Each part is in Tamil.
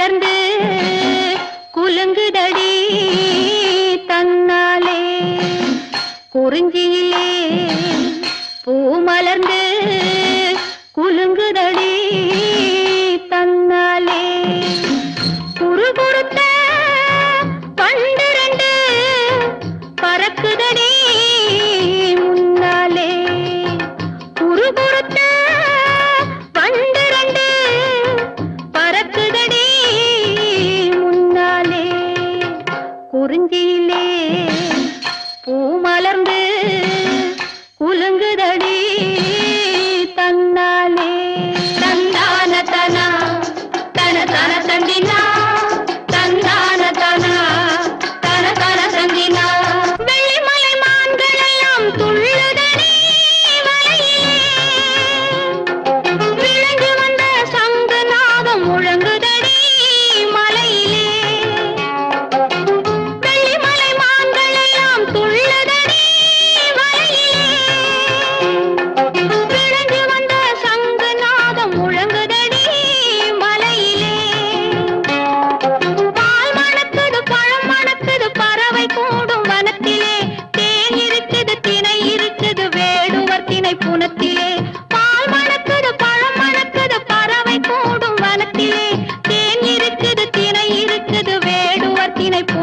மலர்ந்து குலுங்குதடி தன்னாலே. குறிஞ்சியிலே பூ மலர்ந்து குலுங்குதடி மருதனே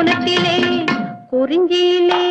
கோணத்திலே குறிஞ்சியிலே